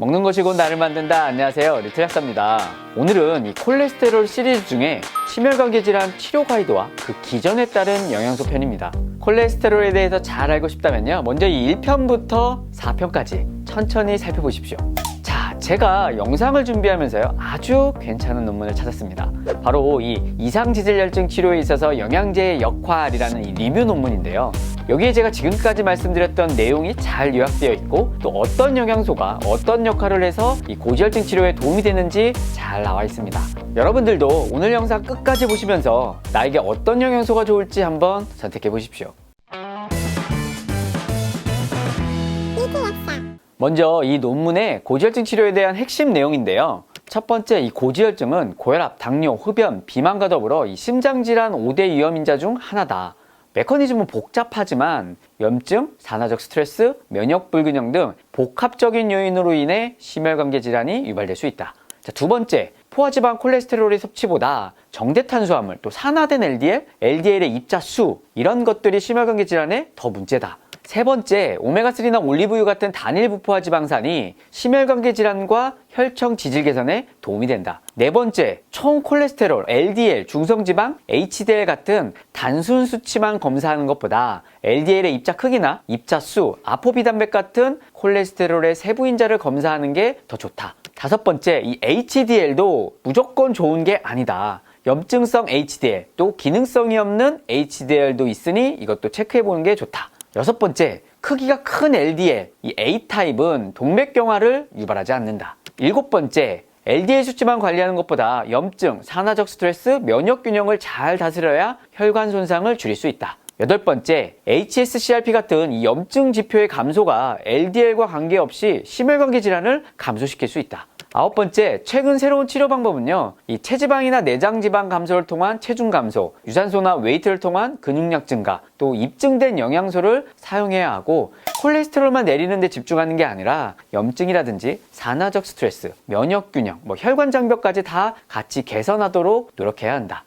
먹는 것이 곧 나를 만든다. 안녕하세요. 리틀 약사입니다. 오늘은 이 콜레스테롤 시리즈 중에 심혈관계 질환 치료 가이드와 그 기전에 따른 영양소 편입니다. 콜레스테롤에 대해서 잘 알고 싶다면요. 먼저 이 1편부터 4편까지 천천히 살펴보십시오. 자, 제가 영상을 준비하면서요. 아주 괜찮은 논문을 찾았습니다. 바로 이 이상지질혈증 치료에 있어서 영양제의 역할이라는 이 리뷰 논문인데요. 여기에 제가 지금까지 말씀드렸던 내용이 잘 요약되어 있고 또 어떤 영양소가 어떤 역할을 해서 이 고지혈증 치료에 도움이 되는지 잘 나와 있습니다. 여러분들도 오늘 영상 끝까지 보시면서 나에게 어떤 영양소가 좋을지 한번 선택해 보십시오. 먼저 이 논문의 고지혈증 치료에 대한 핵심 내용인데요. 첫 번째, 이 고지혈증은 고혈압, 당뇨, 흡연, 비만과 더불어 이 심장질환 5대 위험인자 중 하나다. 메커니즘은 복잡하지만 염증, 산화적 스트레스, 면역 불균형 등 복합적인 요인으로 인해 심혈관계 질환이 유발될 수 있다. 자, 두 번째, 포화지방 콜레스테롤의 섭취보다 정제 탄수화물, 또 산화된 LDL, LDL의 입자 수 이런 것들이 심혈관계 질환에 더 문제다. 세 번째, 오메가3나 올리브유 같은 단일 부포화 지방산이 심혈관계 질환과 혈청 지질 개선에 도움이 된다. 네 번째, 총 콜레스테롤, LDL, 중성지방, HDL 같은 단순 수치만 검사하는 것보다 LDL의 입자 크기나 입자 수, 아포비단백 같은 콜레스테롤의 세부 인자를 검사하는 게 더 좋다. 다섯 번째, 이 HDL도 무조건 좋은 게 아니다. 염증성 HDL, 또 기능성이 없는 HDL도 있으니 이것도 체크해 보는 게 좋다. 여섯 번째, 크기가 큰 LDL, 이 A타입은 동맥경화를 유발하지 않는다. 일곱 번째, LDL 수치만 관리하는 것보다 염증, 산화적 스트레스, 면역 균형을 잘 다스려야 혈관 손상을 줄일 수 있다. 여덟 번째, HSCRP 같은 이 염증 지표의 감소가 LDL과 관계없이 심혈관계 질환을 감소시킬 수 있다. 아홉 번째, 최근 새로운 치료 방법은요, 이 체지방이나 내장 지방 감소를 통한 체중 감소, 유산소나 웨이트를 통한 근육량 증가, 또 입증된 영양소를 사용해야 하고, 콜레스테롤만 내리는 데 집중하는 게 아니라 염증이라든지 산화적 스트레스, 면역 균형, 뭐 혈관 장벽까지 다 같이 개선하도록 노력해야 한다.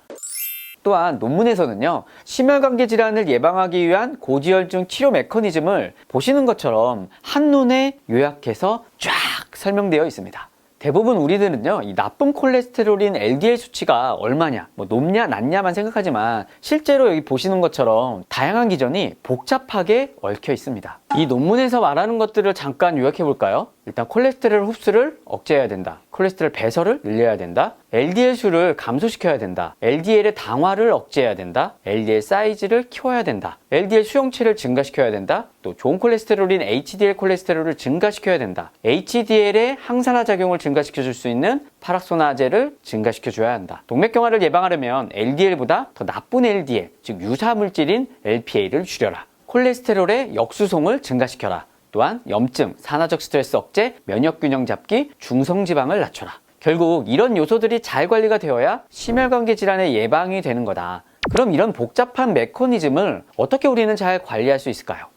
또한 논문에서는요, 심혈관계 질환을 예방하기 위한 고지혈증 치료 메커니즘을 보시는 것처럼 한눈에 요약해서 쫙 설명되어 있습니다. 대부분 우리들은요, 이 나쁜 콜레스테롤인 LDL 수치가 얼마냐, 뭐 높냐, 낮냐만 생각하지만 실제로 여기 보시는 것처럼 다양한 기전이 복잡하게 얽혀 있습니다. 이 논문에서 말하는 것들을 잠깐 요약해 볼까요? 일단 콜레스테롤 흡수를 억제해야 된다. 콜레스테롤 배설을 늘려야 된다. LDL 수를 감소시켜야 된다. LDL의 당화를 억제해야 된다. LDL 사이즈를 키워야 된다. LDL 수용체를 증가시켜야 된다. 또 좋은 콜레스테롤인 HDL 콜레스테롤을 증가시켜야 된다. HDL의 항산화 작용을 증가시켜 줄 수 있는 파락소나제를 증가시켜 줘야 한다. 동맥경화를 예방하려면 LDL보다 더 나쁜 LDL, 즉 유사 물질인 LPA를 줄여라. 콜레스테롤의 역수송을 증가시켜라. 또한 염증, 산화적 스트레스 억제, 면역 균형 잡기, 중성 지방을 낮춰라. 결국 이런 요소들이 잘 관리가 되어야 심혈관계 질환의 예방이 되는 거다. 그럼 이런 복잡한 메커니즘을 어떻게 우리는 잘 관리할 수 있을까요?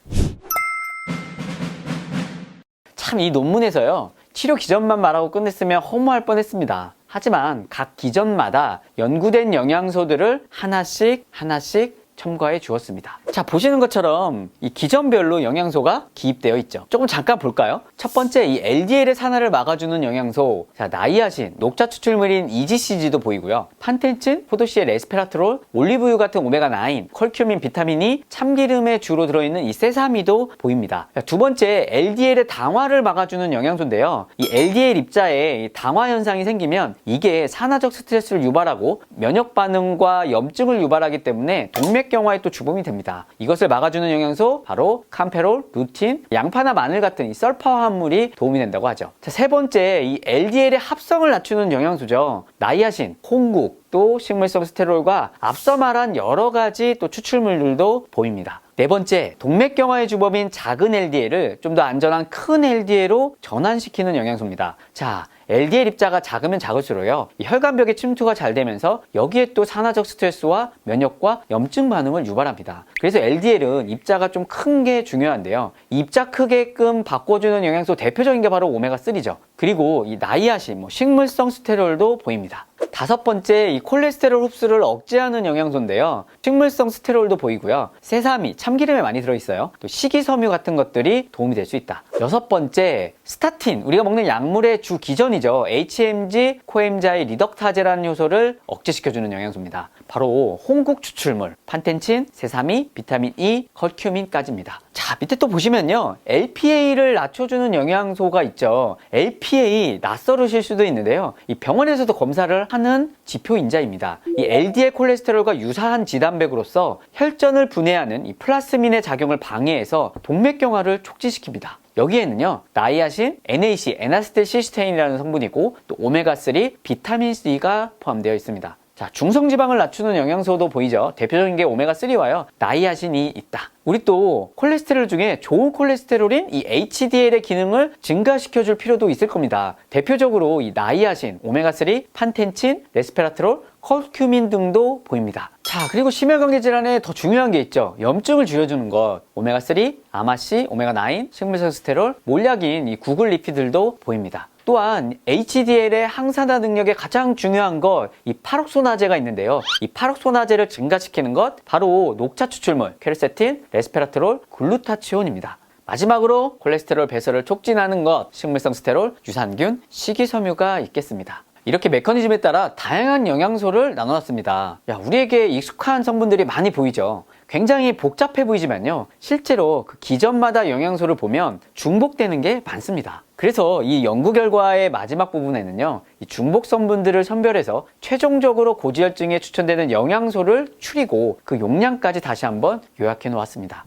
참 이 논문에서요. 치료 기전만 말하고 끝냈으면 허무할 뻔했습니다. 하지만 각 기전마다 연구된 영양소들을 하나씩 하나씩 첨가해 주었습니다. 자, 보시는 것처럼 이 기전별로 영양소가 기입되어 있죠. 조금 잠깐 볼까요? 첫 번째, 이 LDL의 산화를 막아주는 영양소. 자, 나이아신, 녹차 추출물인 EGCG도 보이고요. 판텐친, 포도씨의 레스페라트롤, 올리브유 같은 오메가9, 컬큐민, 비타민이 참기름에 주로 들어있는 이 세사미도 보입니다. 자, 두 번째, LDL의 당화를 막아주는 영양소인데요. 이 LDL 입자에 이 당화 현상이 생기면 이게 산화적 스트레스를 유발하고 면역 반응과 염증을 유발하기 때문에 동맥 경화에 또 주범이 됩 이것을 막아주는 영양소 바로 캄페롤, 루틴, 양파나 마늘 같은 이 썰파 화합물이 도움이 된다고 하죠. 자, 세 번째 이 LDL의 합성을 낮추는 영양소죠. 나이아신, 콩국, 또 식물성 스테롤과 앞서 말한 여러 가지 또 추출물들도 보입니다. 네 번째, 동맥경화의 주범인 작은 LDL을 좀 더 안전한 큰 LDL로 전환시키는 영양소입니다. 자, LDL 입자가 작으면 작을수록요, 이 혈관벽의 침투가 잘 되면서 여기에 또 산화적 스트레스와 면역과 염증 반응을 유발합니다. 그래서 LDL은 입자가 좀 큰 게 중요한데요. 입자 크게끔 바꿔주는 영양소 대표적인 게 바로 오메가3죠. 그리고 이 나이아신, 뭐 식물성 스테롤도 보입니다. 다섯 번째 이 콜레스테롤 흡수를 억제하는 영양소인데요. 식물성 스테롤도 보이고요. 세사미, 참기름에 많이 들어있어요. 또 식이섬유 같은 것들이 도움이 될 수 있다. 여섯 번째 스타틴, 우리가 먹는 약물의 주 기전이죠. HMG 코엠자의 리덕타제라는 효소를 억제시켜주는 영양소입니다. 바로 홍국 추출물, 판텐친, 세사미, 비타민 E, 컬큐민까지입니다. 자, 밑에 또 보시면요. LPA를 낮춰주는 영양소가 있죠. LPA 낯설으실 수도 있는데요. 이 병원에서도 검사를 하는 지표 인자입니다. 이 LDL 콜레스테롤과 유사한 지단백으로서 혈전을 분해하는 이 플라스민의 작용을 방해해서 동맥경화를 촉진시킵니다. 여기에는요, 나이아신, NAC, 에나스텔시스테인이라는 성분이고, 또 오메가3, 비타민C가 포함되어 있습니다. 자, 중성지방을 낮추는 영양소도 보이죠? 대표적인 게 오메가3와요. 나이아신이 있다. 우리 또 콜레스테롤 중에 좋은 콜레스테롤인 이 HDL의 기능을 증가시켜줄 필요도 있을 겁니다. 대표적으로 이 나이아신, 오메가3, 판텐친, 레스페라트롤, 컬큐민 등도 보입니다. 자, 그리고 심혈관계 질환에 더 중요한 게 있죠. 염증을 줄여주는 것. 오메가3, 아마씨, 오메가9, 식물성 스테롤, 몰약인 이 구글 리피들도 보입니다. 또한 HDL의 항산화 능력에 가장 중요한 것, 이 파록소나제가 있는데요. 이 파록소나제를 증가시키는 것, 바로 녹차 추출물, 케르세틴, 레스페라트롤, 글루타치온입니다. 마지막으로 콜레스테롤 배설을 촉진하는 것, 식물성 스테롤, 유산균, 식이섬유가 있겠습니다. 이렇게 메커니즘에 따라 다양한 영양소를 나눠놨습니다. 야, 우리에게 익숙한 성분들이 많이 보이죠. 굉장히 복잡해 보이지만요. 실제로 그 기전마다 영양소를 보면 중복되는 게 많습니다. 그래서 이 연구 결과의 마지막 부분에는요, 이 중복 성분들을 선별해서 최종적으로 고지혈증에 추천되는 영양소를 추리고 그 용량까지 다시 한번 요약해 놓았습니다.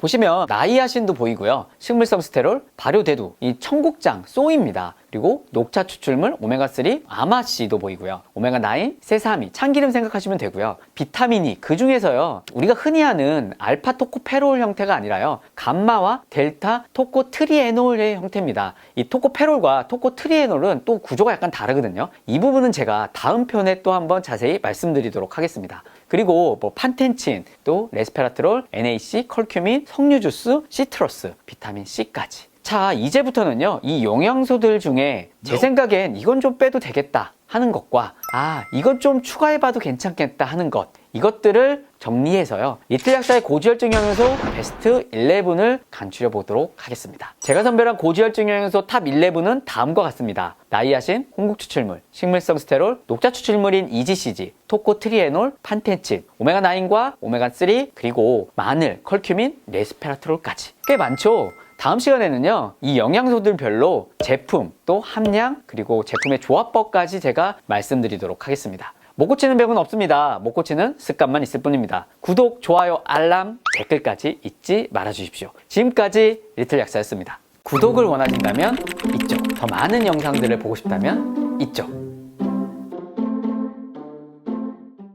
보시면 나이아신도 보이고요. 식물성 스테롤, 발효대두, 이 청국장, 쏘입니다. 그리고 녹차 추출물, 오메가3, 아마씨도 보이고요. 오메가9, 세사미, 참기름 생각하시면 되고요. 비타민이 그 중에서요. 우리가 흔히 하는 알파 토코페롤 형태가 아니라요. 감마와 델타 토코트리에놀의 형태입니다. 이 토코페롤과 토코트리에놀은 또 구조가 약간 다르거든요. 이 부분은 제가 다음 편에 또 한번 자세히 말씀드리도록 하겠습니다. 그리고 뭐 판텐친, 또 레스페라트롤, NAC, 컬큐민, 석류 주스, 시트러스, 비타민 C까지. 자, 이제부터는요, 이 영양소들 중에 제 생각엔 이건 좀 빼도 되겠다 하는 것과, 아, 이건 좀 추가해봐도 괜찮겠다 하는 것, 이것들을 정리해서요, 리틀 약사의 고지혈증 영양소 베스트 11을 간추려 보도록 하겠습니다. 제가 선별한 고지혈증 영양소 탑 11은 다음과 같습니다. 나이아신, 홍국 추출물, 식물성 스테롤, 녹차 추출물인 EGCG, 토코트리에놀, 판텐친, 오메가9과 오메가3, 그리고 마늘, 컬큐민, 레스페라트롤까지. 꽤 많죠? 다음 시간에는요, 이 영양소들별로 제품, 또 함량, 그리고 제품의 조합법까지 제가 말씀드리도록 하겠습니다. 못 고치는 병은 없습니다. 못 고치는 습관만 있을 뿐입니다. 구독, 좋아요, 알람, 댓글까지 잊지 말아 주십시오. 지금까지 리틀 약사였습니다. 구독을 원하신다면 이쪽, 더 많은 영상들을 보고 싶다면 이쪽.